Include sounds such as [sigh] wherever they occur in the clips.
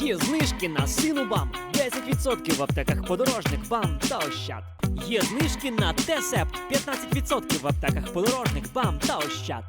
Є знижки на сину бам, 10% в аптеках подорожник, бам та ощад. Є знижки на Тесепт, 15% в аптеках подорожник, бам та ощад.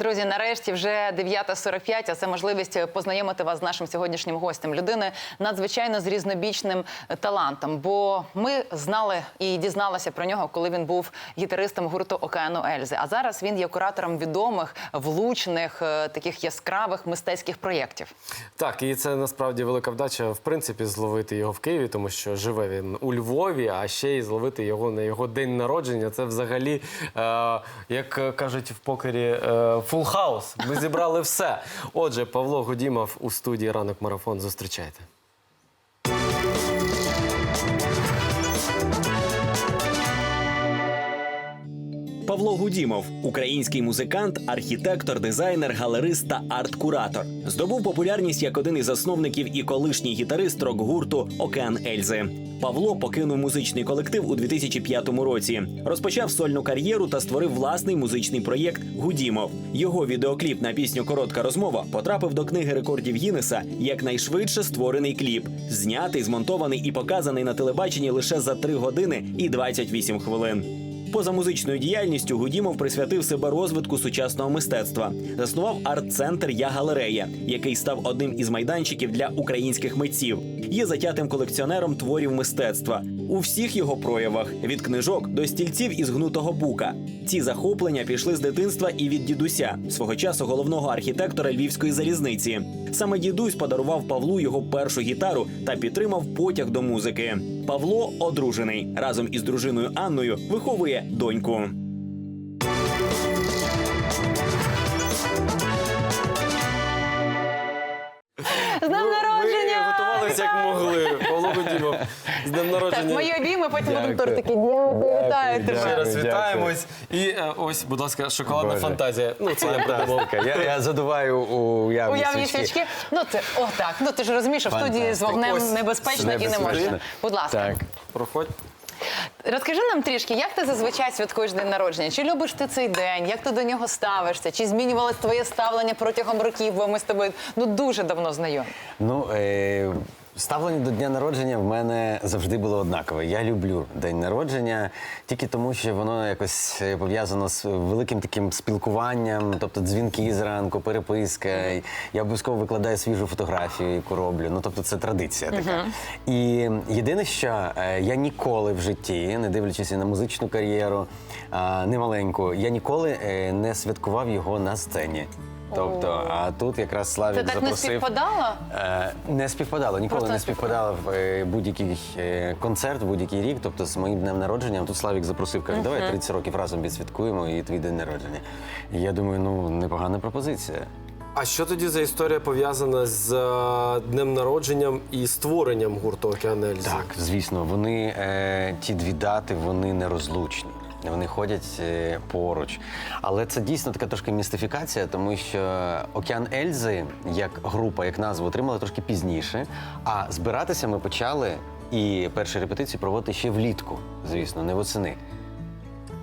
Друзі, нарешті вже 9.45, а це можливість познайомити вас з нашим сьогоднішнім гостем. Людини надзвичайно з різнобічним талантом. Бо ми знали і дізналися про нього, коли він був гітаристом гурту Океану Ельзи. А зараз він є куратором відомих, влучних, е, таких яскравих мистецьких проєктів. Так, і це насправді велика вдача, в принципі, зловити його в Києві, тому що живе він у Львові, а ще й зловити його на його день народження. Це взагалі, е, як кажуть в покері, е, фул хаус. Ми зібрали все. Отже, Павло Гудімов у студії ранок марафон. Зустрічайте. Павло Гудімов український музикант, архітектор, дизайнер, галерист та арт-куратор. Здобув популярність як один із засновників і колишній гітарист рок-гурту Океан Ельзи. Павло покинув музичний колектив у 2005 році. Розпочав сольну кар'єру та створив власний музичний проєкт Гудімов. Його відеокліп на пісню Коротка розмова потрапив до книги рекордів Гіннеса як найшвидше створений кліп, знятий, змонтований і показаний на телебаченні лише за 3 години і 28 хвилин. Поза музичною діяльністю Гудімов присвятив себе розвитку сучасного мистецтва. Заснував арт-центр Я галерея, який став одним із майданчиків для українських митців. Є затятим колекціонером творів мистецтва у всіх його проявах від книжок до стільців із гнутого бука. Ці захоплення пішли з дитинства і від дідуся, свого часу головного архітектора львівської залізниці. Саме дідусь подарував Павлу його першу гітару та підтримав потяг до музики. Павло одружений разом із дружиною Анною виховує доньку. Днем мої обійми, потім будемо Дякую. тортики. Дякую, вітаю тебе. Ще раз вітаємось. І е, ось, будь ласка, шоколадна Боже. фантазія. Ну, це я придумав. Фантастика. Я, я задуваю уявні, Уявні свічки. свічки. Ну це о так. Ну ти ж розумієш, що в студії з Фантастика. вогнем Ось, небезпечно і не можна. Будь ласка, Так. Проходь. розкажи нам трішки, як ти зазвичай святкуєш день народження? Чи любиш ти цей день? Як ти до нього ставишся? Чи змінювалось твоє ставлення протягом років? Бо ми з тобою ну дуже давно знайомі. Ну, е, ставлення до дня народження в мене завжди було однакове. Я люблю день народження тільки тому, що воно якось е, пов'язано з великим таким спілкуванням, тобто дзвінки зранку, переписка. Я обов'язково викладаю свіжу фотографію, яку роблю. Ну, тобто це традиція така. І єдине, що е, я ніколи в житті, не дивлячись на музичну кар'єру, немаленьку, я ніколи е, не святкував його на сцені. Тобто, а тут якраз Славік Це так не запросив. співпадало? Е, Не співпадало, ніколи Просто не не співпадало в е, будь-який е, концерт, будь-який рік. Тобто з моїм днем народження тут Славік запросив, каже, давай 30 років разом відсвяткуємо і твій день народження. І я думаю, ну непогана пропозиція. А що тоді за історія пов'язана з е, днем народженням і створенням гурту Океан Ельзи? Так, звісно, вони е, ті дві дати вони нерозлучні. Вони ходять е, поруч. Але це дійсно така трошки містифікація, тому що Океан Ельзи як група, як назву отримали трошки пізніше. А збиратися ми почали і перші репетиції проводити ще влітку, звісно, не восени.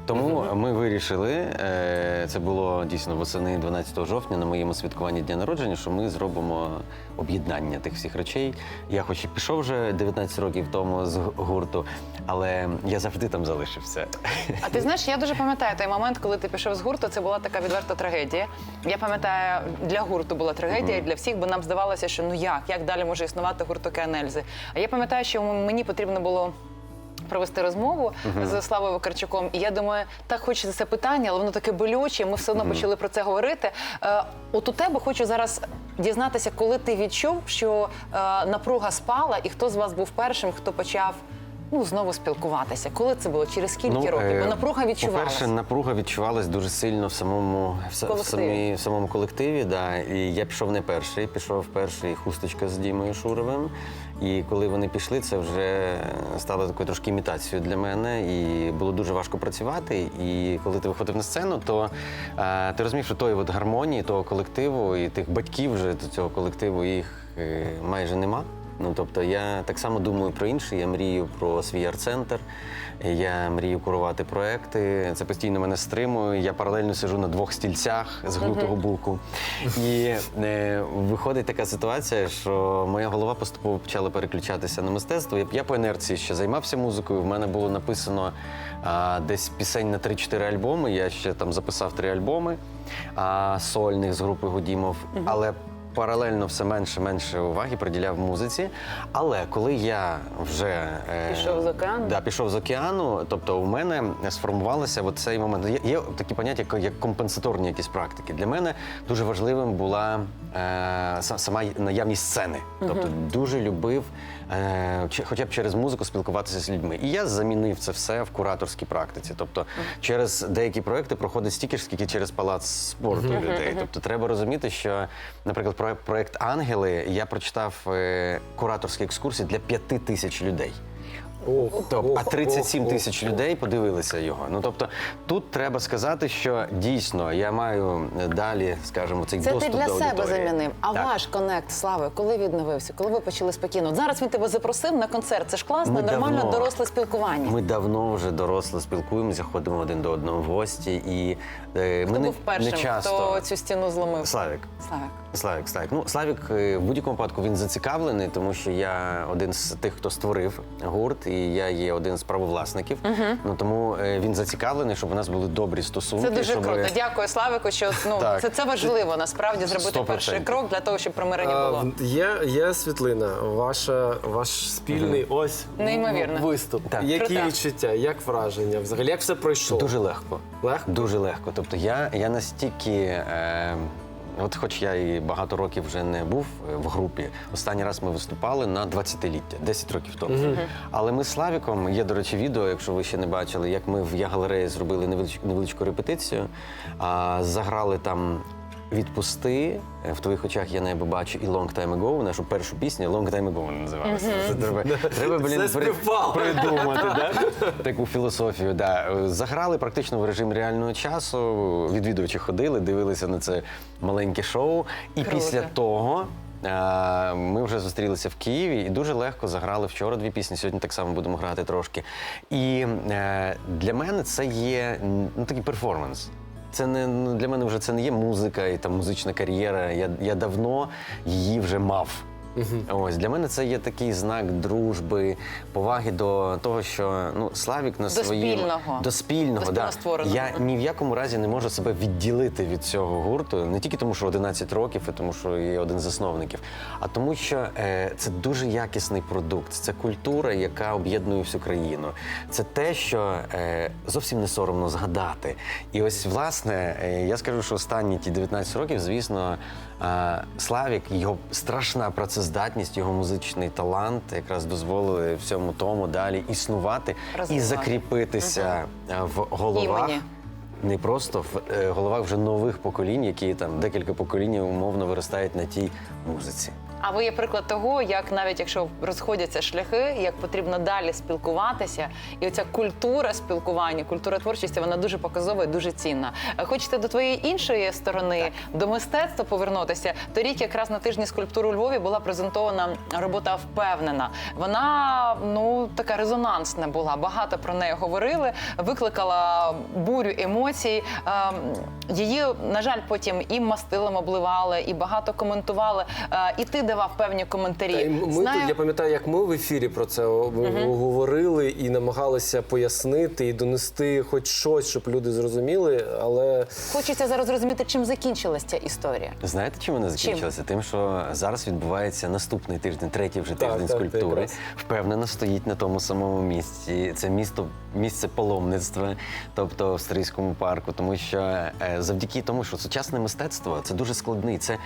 Тому ми вирішили, е, це було дійсно восени 12 жовтня на моєму святкуванні дня народження, що ми зробимо об'єднання тих всіх речей. Я хоч і пішов вже 19 років тому з гурту, але я завжди там залишився. А ти знаєш, я дуже пам'ятаю той момент, коли ти пішов з гурту. Це була така відверта трагедія. Я пам'ятаю, для гурту була трагедія, і для всіх, бо нам здавалося, що ну як, як далі може існувати гурт Океан Ельзи. А я пам'ятаю, що мені потрібно було. Провести розмову з Славою Вакарчуком, і я думаю, так хочеться це питання, але воно таке болюче. Ми все одно почали про це говорити. Е, от у тебе хочу зараз дізнатися, коли ти відчув, що е, напруга спала, і хто з вас був першим, хто почав ну знову спілкуватися. Коли це було? Через скільки років? е, Бо напруга відчувалася. По-перше, напруга відчувалась дуже сильно в самому в, в, самій, в самому колективі. Да. І я пішов не перший, пішов перший хусточка з Дімою Шуровим. І коли вони пішли, це вже стало такою трошки імітацією для мене. І було дуже важко працювати. І коли ти виходив на сцену, то е, ти розумів, що тої от гармонії, того колективу і тих батьків вже до цього колективу їх е, майже нема. Ну тобто я так само думаю про інше. Я мрію про свій арт-центр. Я мрію курувати проекти. Це постійно мене стримує. Я паралельно сижу на двох стільцях з гнутого буку. І е, виходить така ситуація, що моя голова поступово почала переключатися на мистецтво. Я, я по інерції ще займався музикою. В мене було написано а, десь пісень на 3-4 альбоми. Я ще там записав три альбоми а, сольних з групи Гудімов. Але паралельно все менше менше уваги приділяв музиці. Але коли я вже е, Пішов з океану? Да, пішов з океану. Тобто, у мене сформувалося от цей момент. Є, є такі поняття, як, як компенсаторні якісь практики. Для мене дуже важливим була е, сама наявність сцени. Тобто дуже любив, е, хоча б через музику спілкуватися з людьми. І я замінив це все в кураторській практиці. Тобто, через деякі проекти проходить стільки ж, скільки через палац спорту людей. Тобто, треба розуміти, що, наприклад, про- проект Ангели я прочитав е, кураторські екскурсії для п'яти тисяч людей. Тобто, а 37 тисяч людей подивилися його. Ну тобто, тут треба сказати, що дійсно я маю далі, скажімо, цей Це ти для до себе аудиторії. замінив. А Так. ваш конект, Слави, коли відновився? Коли ви почали спокійно? От зараз він тебе запросив на концерт. Це ж класно, Ми нормально давно- доросле спілкування. Ми давно вже доросло спілкуємося, ходимо один до одного в гості, і е, Хто ми не, був першим, не часто. хто цю стіну зломив? Славік. Славик. Славік, Славік. Ну, Славік е, в будь-якому випадку він зацікавлений, тому що я один з тих, хто створив гурт, і я є один з правовласників. Ну тому е, він зацікавлений, щоб у нас були добрі стосунки. Це дуже щоб... круто. Дякую, Славику. Що ну [laughs] Так. це, це важливо насправді зробити 100%. перший крок для того, щоб примирення було. в- Є, є світлина, ваша, ваш спільний ось Неймовірно. виступ. Так. Які Крута. відчуття, як враження? Взагалі, як все пройшло? Дуже легко. Легко? Дуже легко. Тобто я, я настільки. Е, От, хоч я і багато років вже не був е, в групі, останній раз ми виступали на 20-ліття, 10 років тому. Але ми з Славіком, є, до речі, відео, якщо ви ще не бачили, як ми в Я-галереї зробили невеличку невеличку репетицію, а, заграли там Відпусти Е, в твоїх очах я небо бачу і Long Time Ago, нашу першу пісню Long Time Ago вона називалася. Це треба, треба блін, при- придумати да? таку філософію. Да. Е, Заграли практично в режим реального часу. Відвідувачі ходили, дивилися на це маленьке шоу. І Круто. після того. е, Ми вже зустрілися в Києві і дуже легко заграли вчора дві пісні. Сьогодні так само будемо грати трошки. І для мене це є ну, такий перформанс. Це не ну, для мене вже це не є музика і там музична кар'єра. Я, я давно її вже мав. Ось для мене це є такий знак дружби, поваги до того, що ну Славік на своїм спільного. до спільного. До да. Я ні в якому разі не можу себе відділити від цього гурту, не тільки тому, що 11 років, і тому, що я один з засновників, а тому, що е, це дуже якісний продукт. Це культура, яка об'єднує всю країну. Це те, що е, зовсім не соромно згадати. І ось, власне, е, я скажу, що останні ті 19 років, звісно, Славік, його страшна працездатність, його музичний талант якраз дозволили всьому тому далі існувати і закріпитися угу. в головах. Імені. Не просто в е, головах вже нових поколінь, які там декілька поколінь умовно виростають на тій музиці. А ви є приклад того, як навіть якщо розходяться шляхи, як потрібно далі спілкуватися, і оця культура спілкування, культура творчості, вона дуже показова і дуже цінна. Е, Хочете до твоєї іншої сторони, до мистецтва повернутися? Торік, якраз на тижні скульптури у Львові була презентована робота впевнена. Вона ну така резонансна була. Багато про неї говорили, викликала бурю емоцій. Ем, Її, на жаль, потім і мастилом обливали, і багато коментували. Е, І ти давав певні коментарі. Ми Знаю- тут, я пам'ятаю, як ми в ефірі про це о- говорили і намагалися пояснити і донести хоч щось, щоб люди зрозуміли, але Хочеться зараз зрозуміти, чим закінчилась ця історія. Знаєте, чим вона закінчилася? Тим, що зараз відбувається наступний тиждень, третій вже Так, тиждень так, скульптури. Впевнено, стоїть на тому самому місці. Це місто, місце паломництва, тобто в австрійському парку. Тому що е, завдяки тому, що сучасне мистецтво це дуже складний. Це е,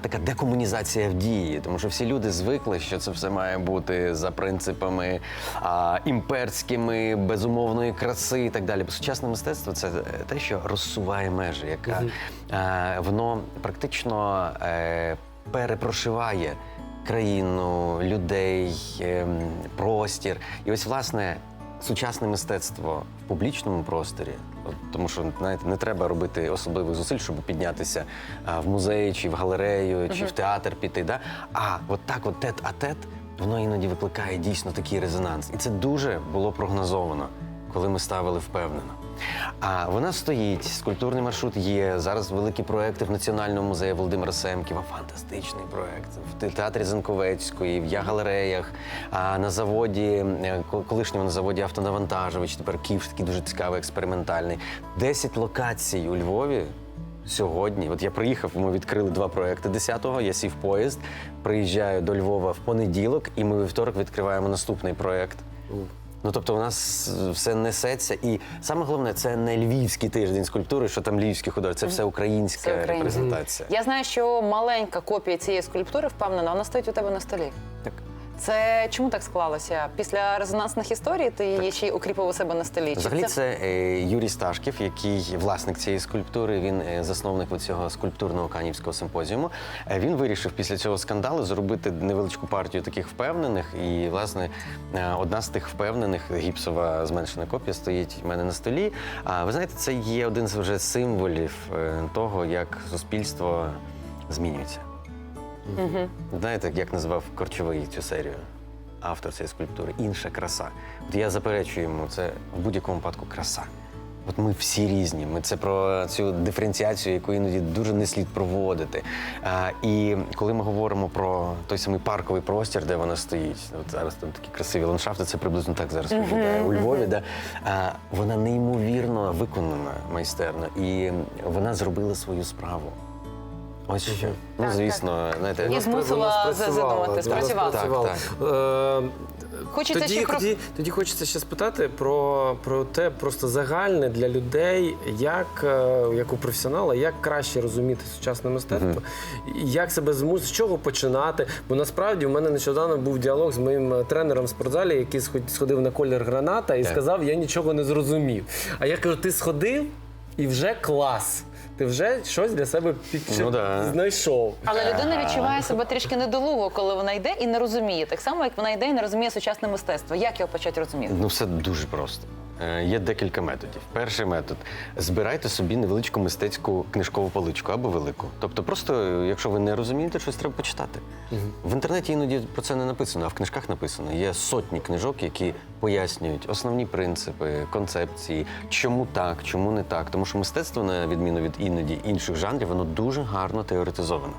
така декомунізація в дії, тому що всі люди звикли, що це все має бути за принципами а, імперськими, безумовної краси і так далі. Бо сучасне мистецтво це е, те, що розсуває межі, яка е, воно практично е, перепрошиває країну, людей, ем, простір. І ось, власне, сучасне мистецтво в публічному просторі, тому що знаєте, не треба робити особливих зусиль, щоб піднятися а, в музей, чи в галерею, чи в театр піти. Да? А от так, от тет а тет, воно іноді викликає дійсно такий резонанс. І це дуже було прогнозовано, коли ми ставили впевнено. А вона стоїть, скульптурний маршрут є. Зараз великі проекти в Національному музеї Володимира Семківа. Фантастичний проект. В театрі Зенковецької, в Я-галереях, а на заводі, е, колишньому на заводі автонавантажувач, тепер Київ такий дуже цікавий, експериментальний. Десять локацій у Львові. Сьогодні, от я приїхав, ми відкрили два проекти 10-го, я сів поїзд, приїжджаю до Львова в понеділок, і ми вівторок відкриваємо наступний проект. Ну тобто, у нас все несеться, і саме головне, це не львівський тиждень скульптури, що там львівські художники, це все українська українське. репрезентація. Я знаю, що маленька копія цієї скульптури впевнена, вона стоїть у тебе на столі. Так. Це чому так склалося? Після резонансних історій ти її ще й укріпив у себе на столі. Взагалі, це е, Юрій Сташків, який власник цієї скульптури. Він е, засновник цього скульптурного канівського симпозіуму. Е, він вирішив після цього скандалу зробити невеличку партію таких впевнених. І, власне, одна з тих впевнених гіпсова зменшена копія стоїть в мене на столі. А ви знаєте, це є один з вже символів того, як суспільство змінюється. Знаєте, як назвав Корчовий цю серію? Автор цієї скульптури. Інша краса. От я заперечую йому, це в будь-якому випадку краса. От ми всі різні. Ми це про цю диференціацію, яку іноді дуже не слід проводити. А, і коли ми говоримо про той самий парковий простір, де вона стоїть, от зараз там такі красиві ландшафти, це приблизно так зараз виглядає у Львові. Да? А, вона неймовірно виконана майстерно, і вона зробила свою справу. Ось що. Ну, звісно, знаєте, І змусила задумати, спрацювала. Так, Е, Хочеться тоді, ще про- тоді, тоді хочеться ще спитати про, про те, просто загальне для людей, як, е, як у професіонала, як краще розуміти сучасне мистецтво, як себе змусити, з чого починати. Бо насправді у мене нещодавно був діалог з моїм е, тренером в спортзалі, який сход- сходив на колір граната і Так. сказав, я нічого не зрозумів. А я кажу, ти сходив і вже клас. Ти вже щось для себе під... Ну да. знайшов. Але людина відчуває себе трішки недолуго, коли вона йде і не розуміє. Так само, як вона йде і не розуміє сучасне мистецтво. Як його почати розуміти? Ну, все дуже просто. Е, Є декілька методів. Перший метод збирайте собі невеличку мистецьку книжкову поличку або велику. Тобто, просто, якщо ви не розумієте, щось треба почитати. В інтернеті іноді про це не написано, а в книжках написано. Є сотні книжок, які пояснюють основні принципи, концепції, чому так, чому не так. Тому що мистецтво, на відміну від іноді інших жанрів, воно дуже гарно теоретизовано.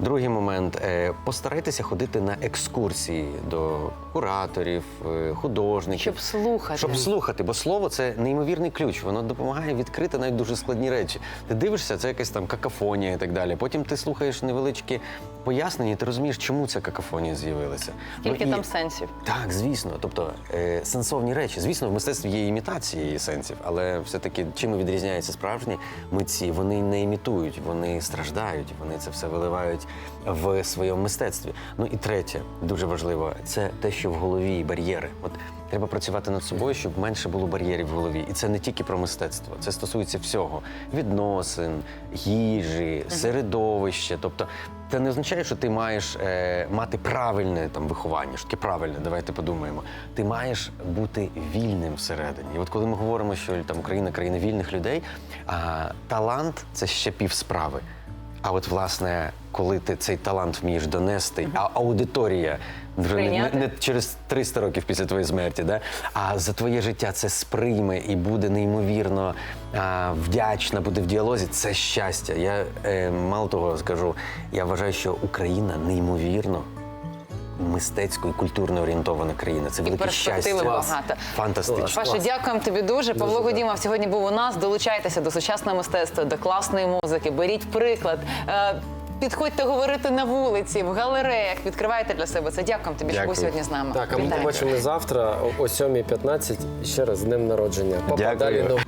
Другий момент е, постарайтеся ходити на екскурсії до кураторів, е, художників. Щоб слухати. Щоб слухати, бо слово це неймовірний ключ. Воно допомагає відкрити навіть дуже складні речі. Ти дивишся, це якась там какафонія і так далі. Потім ти слухаєш невеличкі пояснення, і ти розумієш, чому ця какафонія з'явилася. Скільки Ну, і- там сенсів? так, звісно. Тобто е, сенсовні речі. Звісно, в мистецтві є імітації сенсів, але все-таки чим відрізняються справжні митці? Вони не імітують, вони страждають, вони це все виливають в своєму мистецтві. Ну і третє, дуже важливо, це те, що в голові бар'єри. От треба працювати над собою, щоб менше було бар'єрів в голові. І це не тільки про мистецтво, це стосується всього: відносин, їжі, середовища. Тобто, це не означає, що ти маєш е, мати правильне там виховання. Що таке правильне, давайте подумаємо. Ти маєш бути вільним всередині. І от коли ми говоримо, що там Україна країна вільних людей, а талант це ще пів справи. А от власне, коли ти цей талант вмієш донести, а аудиторія вже не, Прийняти. не через 300 років після твоєї смерті, да? а за твоє життя це сприйме і буде неймовірно а, вдячна, буде в діалозі. Це щастя. Я е, мало того скажу, я вважаю, що Україна неймовірно. Мистецько і культурно орієнтована країна. Це велике перспективи щастя. багато. Фантастично. Паша, дякуємо тобі дуже. Павло Гудімов сьогодні був у нас. Долучайтеся до сучасного мистецтва, до класної музики. Беріть приклад. Е, Підходьте говорити на вулиці, в галереях. Відкривайте для себе це. Дякуємо тобі, що був сьогодні з нами. Так, а ми Вітаю. побачимо завтра о 7.15. Ще раз з днем народження. Папа, Дякую. далі